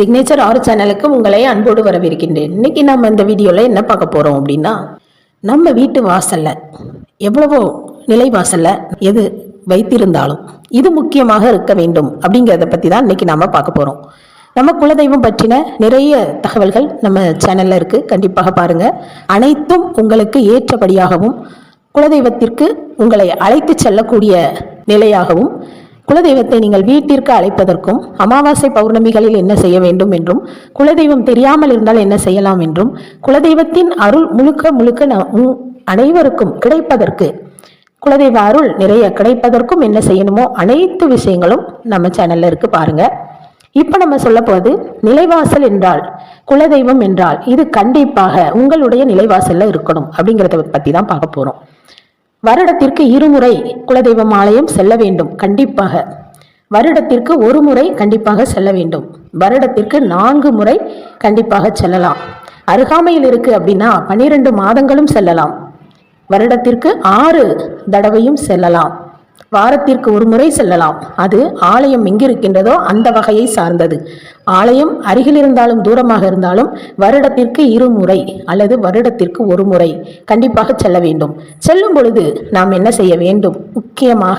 Signature ஆறு சேனலுக்கு உங்களை அன்போடு வரவேற்கின்றேன். இன்னைக்கு நம்ம இந்த வீடியோவில் என்ன பார்க்க போகிறோம் அப்படின்னா நம்ம வீட்டு வாசலில் எவ்வளவோ நிலை வாசலில் எது வைத்திருந்தாலும் இது முக்கியமாக இருக்க வேண்டும் அப்படிங்கிறத பற்றி தான் இன்னைக்கு நாம் பார்க்க போகிறோம் நம்ம குலதெய்வம் பற்றின நிறைய தகவல்கள் நம்ம சேனலில் இருக்குது கண்டிப்பாக பாருங்க. அனைத்தும் உங்களுக்கு ஏற்றபடியாகவும் குலதெய்வத்திற்கு உங்களை அழைத்து செல்லக்கூடிய நிலையாகவும் குலதெய்வத்தை நீங்கள் வீட்டிற்கு அழைப்பதற்கும் அமாவாசை பௌர்ணமிகளில் என்ன செய்ய வேண்டும் என்றும் குலதெய்வம் தெரியாமல் இருந்தால் என்ன செய்யலாம் என்றும் குலதெய்வத்தின் அருள் முழுக்க முழுக்க ந- அனைவருக்கும் கிடைப்பதற்கு குலதெய்வ அருள் நிறைய கிடைப்பதற்கும் என்ன செய்யணுமோ அனைத்து விஷயங்களும் நம்ம சேனல்ல இருக்கு பாருங்க. இப்ப நம்ம சொல்ல போது நிலைவாசல் என்றால் குலதெய்வம் என்றால் இது கண்டிப்பாக உங்களுடைய நிலைவாசல்ல இருக்கணும் அப்படிங்கிறத பத்தி தான் பார்க்க போறோம். வருடத்திற்கு இருமுறை குலதெய்வம் ஆலயம் செல்ல வேண்டும் கண்டிப்பாக. வருடத்திற்கு ஒரு முறை கண்டிப்பாக செல்ல வேண்டும். வருடத்திற்கு நான்கு முறை கண்டிப்பாக செல்லலாம். அருகாமையில் இருக்கு அப்படின்னா பனிரெண்டு மாதங்களும் செல்லலாம். வருடத்திற்கு ஆறு தடவையும் செல்லலாம். வாரத்திற்கு ஒரு முறை செல்லலாம். அது ஆலயம் எங்கிருக்கின்றதோ அந்த வகையை சார்ந்தது. ஆலயம் அருகில் இருந்தாலும் தூரமாக இருந்தாலும் வருடத்திற்கு இருமுறை அல்லது வருடத்திற்கு ஒரு முறை கண்டிப்பாக செல்ல வேண்டும். செல்லும் பொழுது நாம் என்ன செய்ய வேண்டும்? முக்கியமாக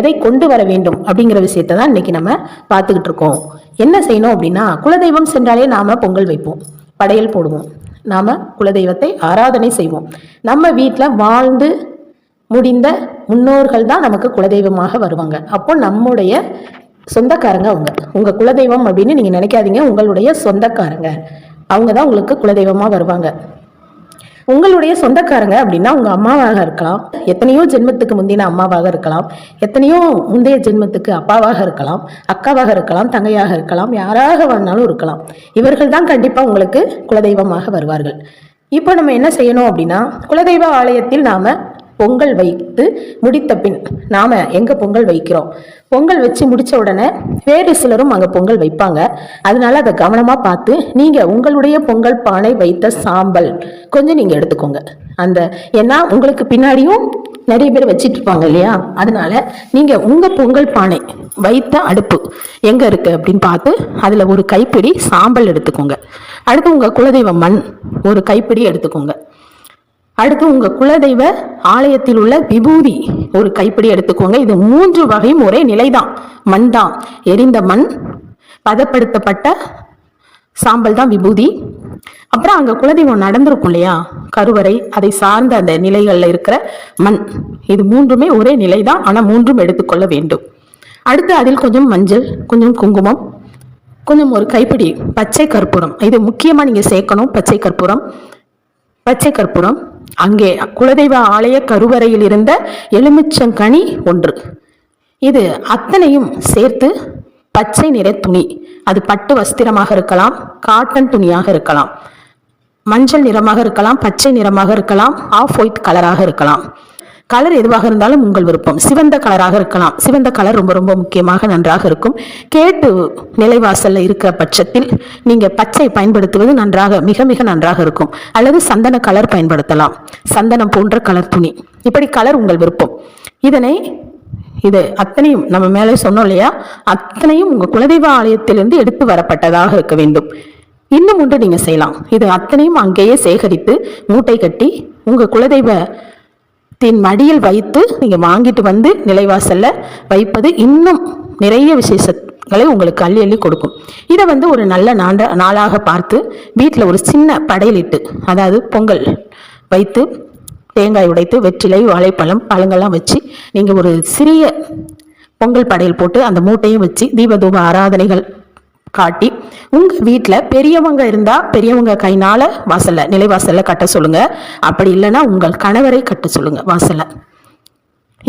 எதை கொண்டு வர வேண்டும்? அப்படிங்கிற விஷயத்தை தான் இன்னைக்கு நம்ம பார்த்துக்கிட்டு இருக்கோம். என்ன செய்யணும் அப்படின்னா குலதெய்வம் சென்றாலே நாம பொங்கல் வைப்போம். படையல் போடுவோம். நாம குலதெய்வத்தை ஆராதனை செய்வோம். நம்ம வீட்டில் வாழ்ந்து முடிந்த முன்னோர்கள் தான் நமக்கு குலதெய்வமாக வருவாங்க. அப்போ நம்முடைய சொந்தக்காரங்க அவங்க. உங்க குலதெய்வம் அப்படின்னு நீங்க நினைக்காதீங்க. உங்களுடைய சொந்தக்காரங்க. அவங்க தான் உங்களுக்கு குலதெய்வமா வருவாங்க. உங்களுடைய சொந்தக்காரங்க அப்படின்னா உங்க அம்மாவாக இருக்கலாம். எத்தனையோ ஜென்மத்துக்கு முந்தின அம்மாவாக இருக்கலாம். எத்தனையோ முந்தைய ஜென்மத்துக்கு அப்பாவாக இருக்கலாம். அக்காவாக இருக்கலாம். தங்கையாக இருக்கலாம். யாராக வேணாலும் இருக்கலாம். இவர்கள் தான் கண்டிப்பா உங்களுக்கு குலதெய்வமாக வருவார்கள். இப்போ நம்ம என்ன செய்யணும் அப்படின்னா குலதெய்வ ஆலயத்தில் நாம பொங்கல் வைத்து முடித்த பின் நாம் எங்கே பொங்கல் வைக்கிறோம்? பொங்கல் வச்சு முடித்த உடனே வேறு சிலரும் அங்கே பொங்கல் வைப்பாங்க. அதனால அதை கவனமாக பார்த்து நீங்கள் உங்களுடைய பொங்கல் பானை வைத்த சாம்பல் கொஞ்சம் நீங்கள் எடுத்துக்கோங்க. அந்த ஏன்னா உங்களுக்கு பின்னாடியும் நிறைய பேர் வச்சிட்டு இருப்பாங்க இல்லையா? அதனால நீங்கள் உங்கள் பொங்கல் பானை வைத்த அடுப்பு எங்கே இருக்கு அப்படின்னு பார்த்து அதில் ஒரு கைப்பிடி சாம்பல் எடுத்துக்கோங்க. அடுத்து உங்கள் குலதெய்வ மண் ஒரு கைப்பிடி எடுத்துக்கோங்க. அடுத்து உங்க குலதெய்வ ஆலயத்தில் உள்ள விபூதி ஒரு கைப்பிடி எடுத்துக்கோங்க. இது மூன்று வகையும் ஒரே நிலைதான். மண் தான். எரிந்த மண் பதப்படுத்தப்பட்ட சாம்பல் தான் விபூதி. அப்புறம் அங்க குலதெய்வம் நடந்திருக்கும் இல்லையா? கருவறை அதை சார்ந்த அந்த நிலைகள்ல இருக்கிற மண். இது மூன்றுமே ஒரே நிலை தான் ஆனா மூன்றும் எடுத்துக்கொள்ள வேண்டும். அடுத்து அதில் கொஞ்சம் மஞ்சள் கொஞ்சம் குங்குமம் கொஞ்சம் ஒரு கைப்பிடி பச்சை கற்பூரம். இது முக்கியமா நீங்க சேர்க்கணும். பச்சை கற்பூரம் பச்சை கற்பூரம் அங்கே குலதெய்வ ஆலய கருவறையில் இருந்த எலுமிச்சங்கனி ஒன்று. இது அத்தனையும் சேர்த்து பச்சை நிற துணி. அது பட்டு வஸ்திரமாக இருக்கலாம் காட்டன் துணியாக இருக்கலாம். மஞ்சள் நிறமாக இருக்கலாம் பச்சை நிறமாக இருக்கலாம் ஆஃப் ஒயிட் கலராக இருக்கலாம். கலர் எதுவாக இருந்தாலும் உங்கள் விருப்பம். சிவந்த கலராக இருக்கலாம். சிவந்த கலர் ரொம்ப ரொம்ப முக்கியமாக நன்றாக இருக்கும். கேட்டு நிலைவாசலில் இருக்கிற பட்சத்தில் நீங்கள் பச்சை பயன்படுத்துவது நன்றாக மிக மிக நன்றாக இருக்கும். அல்லது சந்தன கலர் பயன்படுத்தலாம். சந்தனம் போன்ற கலர் துணி. இப்படி கலர் உங்கள் விருப்பம். இதனை இது அத்தனையும் நம்ம மேலே சொன்னோம் இல்லையா? அத்தனையும் உங்கள் குலதெய்வ ஆலயத்திலிருந்து எடுத்து வரப்பட்டதாக இருக்க வேண்டும். இன்னும் ஒன்று நீங்கள் செய்யலாம். இது அத்தனையும் அங்கேயே சேகரித்து மூட்டை கட்டி உங்கள் குலதெய்வ குலதெய்வத்தின் மடியில் வைத்து நீங்கள் வாங்கிட்டு வந்து நிலைவாசலில் வைப்பது இன்னும் நிறைய விசேஷங்களை உங்களுக்கு அள்ளி அள்ளி கொடுக்கும். இதை வந்து ஒரு நல்ல நாண்ட நாளாக பார்த்து வீட்டில் ஒரு சின்ன படையலிட்டு அதாவது பொங்கல் வைத்து தேங்காய் உடைத்து வெற்றிலை வாழைப்பழம் பழங்கள்லாம் வச்சு நீங்கள் ஒரு சிறிய பொங்கல் படையல் போட்டு அந்த மூட்டையும் வச்சு தீபதூப ஆராதனைகள் காட்டி உங்க வீட்டில் பெரியவங்க இருந்தா பெரியவங்க கைனால வாசல்ல நிலைவாசல்ல கட்ட சொல்லுங்க. அப்படி இல்லைன்னா உங்கள் கணவரை கட்ட சொல்லுங்க வாசல்ல.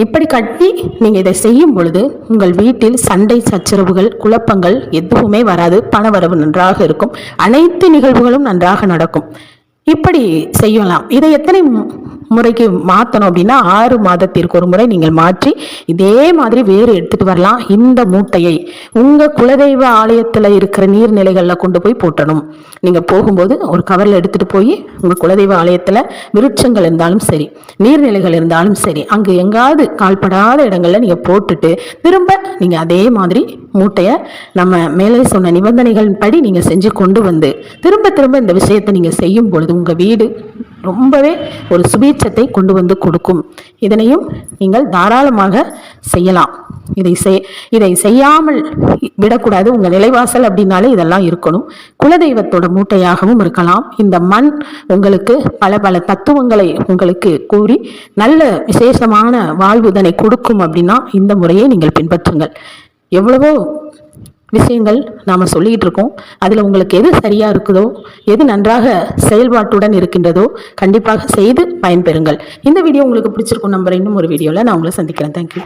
இப்படி கட்டி நீங்க இதை செய்யும் பொழுது உங்கள் வீட்டில் சண்டை சச்சரவுகள் குழப்பங்கள் எதுவுமே வராது. பணவரவு நன்றாக இருக்கும். அனைத்து நிகழ்வுகளும் நன்றாக நடக்கும். இப்படி செய்யலாம். இதை எத்தனை முறைக்கு மாற்றணும் அப்படின்னா ஆறு மாதத்திற்கு ஒரு முறை நீங்கள் மாற்றி இதே மாதிரி வேறு எடுத்துகிட்டு வரலாம். இந்த மூட்டையை உங்கள் குலதெய்வ ஆலயத்தில் இருக்கிற நீர்நிலைகளில் கொண்டு போய் போட்டணும். நீங்கள் போகும்போது ஒரு கவரில் எடுத்துகிட்டு போய் உங்கள் குலதெய்வ ஆலயத்தில் விருட்சங்கள் இருந்தாலும் சரி நீர்நிலைகள் இருந்தாலும் சரி அங்கே எங்காவது கால்படாத இடங்களில் நீங்கள் போட்டுட்டு திரும்ப நீங்கள் அதே மாதிரி மூட்டையை நம்ம மேலே சொன்ன நிபந்தனைகள் படி நீங்கள் செஞ்சு கொண்டு வந்து திரும்ப திரும்ப இந்த விஷயத்தை நீங்கள் செய்யும் பொழுது உங்கள் வீடு ரொம்பவே ஒரு சுபீட்சத்தை கொண்டு வந்து கொடுக்கும். இதனையும் நீங்கள் தாராளமாக செய்யலாம். இதை செய் இதை செய்யாமல் விடக்கூடாது. உங்கள் நிலைவாசல் அப்படின்னாலே இதெல்லாம் இருக்கணும். குலதெய்வத்தோட மூட்டையாகவும் இருக்கலாம். இந்த மண் உங்களுக்கு பல பல தத்துவங்களை உங்களுக்கு கூறி நல்ல விசேஷமான வாழ்வுதனை கொடுக்கும் அப்படின்னா இந்த முறையை நீங்கள் பின்பற்றுங்கள். எவ்வளவோ விஷயங்கள் நாம் சொல்லிக்கிட்டு இருக்கோம். அதில் உங்களுக்கு எது சரியாக இருக்குதோ எது நன்றாக செயல்பாட்டுடன் இருக்கின்றதோ கண்டிப்பாக செய்து பயன்பெறுங்கள். இந்த வீடியோ உங்களுக்கு பிடிச்சிருக்கும் நம்புறேன். இன்னும் ஒரு வீடியோவில் நான் உங்களை சந்திக்கிறேன். தேங்க்யூ